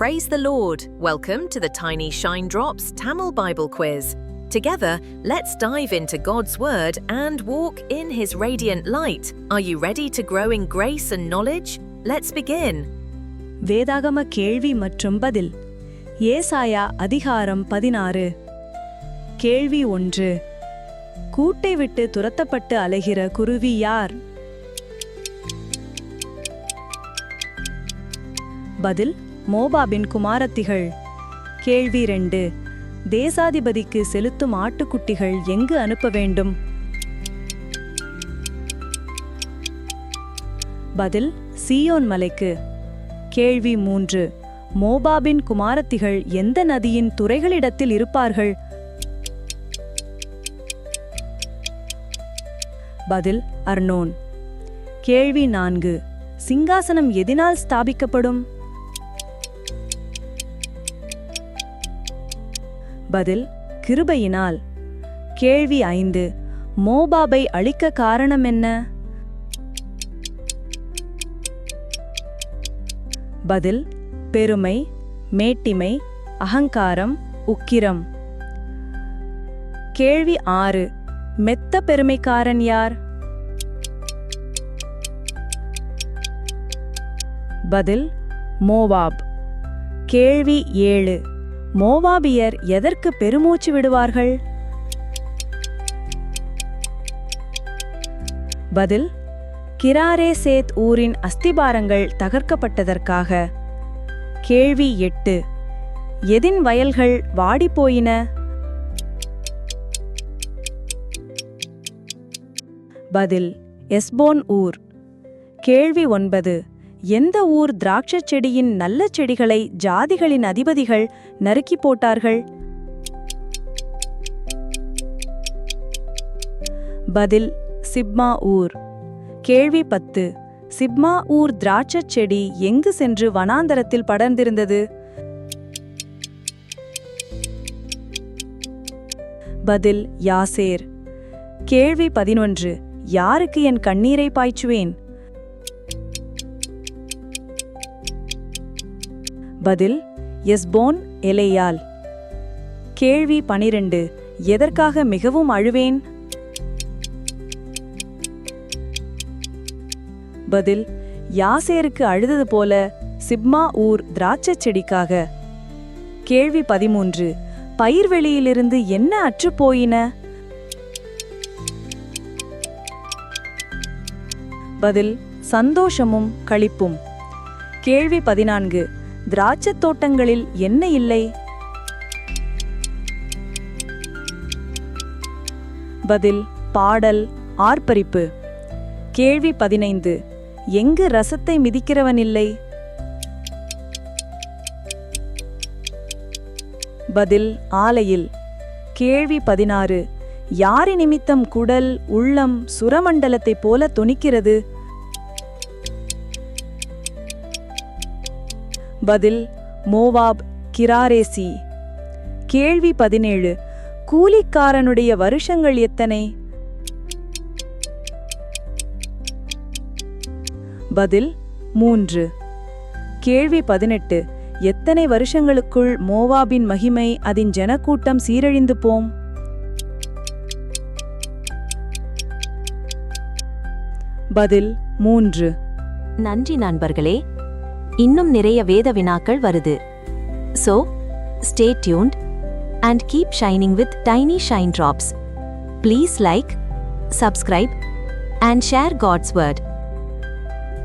Praise the Lord. Welcome to the Tiny Shine Drops Tamil Bible Quiz. Together, let's dive into God's Word and walk in His radiant light. Are you ready to grow in grace and knowledge? Let's begin. வேதாகம கேள்வி மற்றும் பதில் ஏசாயா அதிகாரம் பதினாறு கேள்வி ஒன்று கூட்டை விட்டு துரத்தப்பட்டு அலைகிற குருவி யார் பதில் மோபாபின் குமாரத்திகள். கேள்வி ரெண்டு. தேசாதிபதிக்கு செலுத்தும் ஆட்டுக்குட்டிகள் எங்கு அனுப்ப வேண்டும்? பதில் சீயோன் மலைக்கு. கேள்வி மூன்று. மோபாபின் குமாரத்திகள் எந்த நதியின் துறைகளிடத்தில் இருப்பார்கள்? பதில் அர்னோன். கேள்வி நான்கு. சிங்காசனம் எதினால் ஸ்தாபிக்கப்படும்? பதில் கிருபையினால். கேள்வி ஐந்து மோபாபை அழிக்க காரணம் என்ன? பதில் பெருமை மேட்டிமை அகங்காரம் உக்கிரம். கேள்வி ஆறு மெத்த பெருமைக்காரன் யார்? பதில் மோவாப். கேள்வி ஏழு மோவாபியர் எதற்கு பெருமூச்சு விடுவார்கள்? பதில் கிராரே சேத் ஊரின் அஸ்திபாரங்கள் தகர்க்கப்பட்டதற்காக. கேள்வி எட்டு எதின் வயல்கள் வாடிப்போயின? பதில் எஸ்போன் ஊர். கேள்வி ஒன்பது எந்த ஊர் திராட்சைச் செடியின் நல்ல செடிகளை ஜாதிகளின் அதிபதிகள் நறுக்கி போட்டார்கள்? பதில் சிப்மா ஊர். கேள்வி பத்து. சிப்மா ஊர் திராட்சச் செடி எங்கு சென்று வனாந்தரத்தில் படர்ந்திருந்தது? பதில் யாசேர். கேள்வி பதினொன்று. யாருக்கு என் கண்ணீரை பாய்ச்சுவேன்? பதில் எஸ்போன் எலையால். கேள்வி பனிரெண்டு எதற்காக மிகவும் அழுவேன்? பதில் யாசேருக்கு அழுதது போல சிப்மா ஊர் திராட்சைச் செடிக்காக. கேள்வி பதிமூன்று பயிர்வெளியிலிருந்து என்ன அற்றுப்போயின பதில் சந்தோஷமும் களிப்பும். கேள்வி பதினான்கு திராட்சத் தோட்டங்களில் என்ன இல்லை? பதில் பாடல் ஆர்ப்பரிப்பு. கேள்வி பதினைந்து எங்கு ரசத்தை மிதிக்கிறவன் இல்லை? பதில் ஆலையில். கேள்வி பதினாறு யாரி நிமித்தம் குடல் உள்ளம் சுரமண்டலத்தைப் போல தொனிக்கிறது? பதில் மோவாப் கிராரேசி. கேள்வி பதினேழு. கூலிக்காரனுடைய வருஷங்கள் எத்தனை? பதில் மூன்று. கேள்வி பதினெட்டு. எத்தனை வருஷங்களுக்குள் மோவாபின் மகிமை அதன் ஜனக்கூட்டம் சீரழிந்து போம்? பதில் மூன்று. நன்றி நண்பர்களே. இன்னும் நிறைய வேத வினாக்கள் வருது. So stay tuned and keep shining with tiny shine drops please like subscribe and share God's word